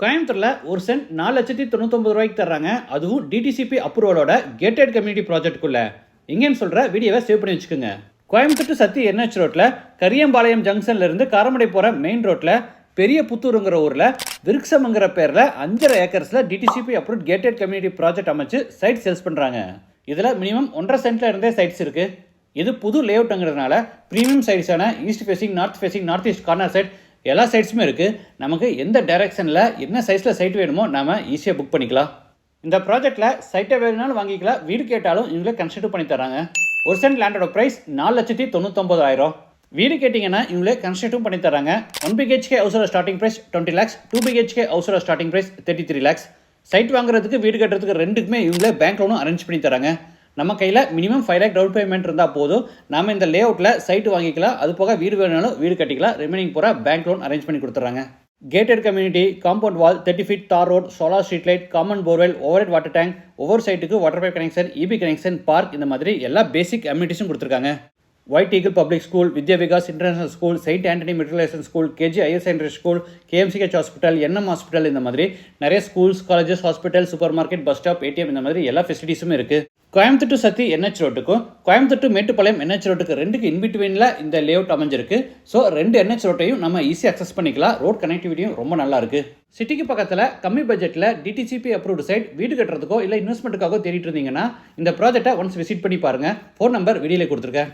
கோயம்புத்தூரில் ஒரு சென்ட் நாலு லட்சத்தி தொண்ணூத்தொம்பது ரூபாய்க்கு தர்றாங்க. அதுவும் டிடிசிபி அப்ரூவலோட கேட்டட் கம்யூனிட்டி ப்ராஜெக்ட்டுக்குள்ள எங்கேன்னு சொல்கிற வீடியோவை சேவ் பண்ணி வச்சுக்கோங்க. கோயம்புத்தூர் டு சத்தி என்ஹெச் ரோட்டில் கரியம்பாளையம் ஜங்ஷன்லேருந்து காரமடை போகிற மெயின் ரோட்டில் பெரிய புத்தூருங்கிற ஊரில் விருக்ஷம்ங்கிற பேரில் அஞ்சரை ஏக்கர்ஸில் DTCP approve gated community project அமைச்சு சைட் சேல்ஸ் பண்ணுறாங்க இதில் மினிமம் ஒன்றரை சென்ட்ல இருந்தே சைட்ஸ் இருக்குது இது புது லேஅவுட்டுங்கிறதுனால premium சைட்ஸான east facing north facing north east corner site எல்லா சைட்ஸுமே இருக்குது நமக்கு எந்த டைரெக்ஷனில் என்ன சைஸில் சைட் வேணுமோ நம்ம ஈஸியாக புக் பண்ணிக்கலாம். இந்த ப்ராஜெக்ட்டில் சைட்டை வேணும்னாலும் வாங்கிக்கலாம் வீடு கேட்டாலும் இவங்களே கன்ஸ்ட்ரக்ட் பண்ணி தராங்க ஒரு சென்ட் லேண்டோட ப்ரைஸ் நாலு லட்சத்தி தொண்ணூத்தொம்பதாயிரம் வீடு கேட்டிங்கன்னா இவங்களே கன்ஸ்ட்ரக்டும் பண்ணி தராங்க one BHK ஹவுஸோட starting price twenty lakhs two BHK ஹவுஸோட starting price thirty three lakhs site வாங்குறதுக்கு வீடு கட்டுறதுக்கு ரெண்டுக்குமே இவங்களே பேங்க் லோனும் அரேஞ்ச் பண்ணி தராங்க நம்ம கையில் minimum five lakh down payment இருந்தால் போதும். நாம் இந்த லே அவுட்டில் சைட்டு வாங்கிக்கலாம். அது போக வீடு வேணாலும் வீடு கட்டிக்கலாம். ரிமைனிங் பூரா பேங்க் லோன் அரேஞ்ச் பண்ணி கொடுத்துறாங்க. Gated community compound wall thirty feet tar road solar street light common borewell over water tank ஒவ்வொரு சைட்டுக்கு water pipe connection EB connection park இந்த மாதிரி எல்லா பேசிக் அம்யூனிட்டிஸும் கொடுத்துருக்காங்க. White Eagle public school Vidya Vikas international school saint Antony matriculation school KG IS secondary school KMCH hospital NM hospital இந்த மாதிரி நிறைய schools colleges hospital super market bus stop ATM இந்த மாதிரி எல்லா ஃபெசிலிட்டிஸும் இருக்குது கோயம்புத்தூர் சத்தி என்ஹெச் ரோட்டுக்கும் கோயம்புத்தூர் மேட்டுப்பாளையம் என்ஹெச் ரோட்டுக்கு ரெண்டுக்கு இன்பிட்வீனில் இந்த லேஅவுட் அமைஞ்சிருக்கு. ஸோ ரெண்டு என்ஹெச் ரோட்டையும் நம்ம ஈஸியாக அக்சஸ் பண்ணிக்கலாம். ரோட் கனெக்டிவிட்டியும் ரொம்ப நல்லாயிருக்கு சிட்டிக்கு பக்கத்தில் கம்மி பட்ஜெட்டில் டிடிசிபி அப்ரூவ்டு சைட் வீடு கட்டுறதுக்கோ இல்லை இன்வெஸ்ட்மெண்ட்டுக்காகோ தேடிட்டு இருந்தீங்கன்னா இந்த ப்ராஜெக்ட்டை ஒன்ஸ் விசிட் பண்ணி பாருங்கள் ஃபோன் நம்பர் வீடியோவில் கொடுத்துருக்கேன்.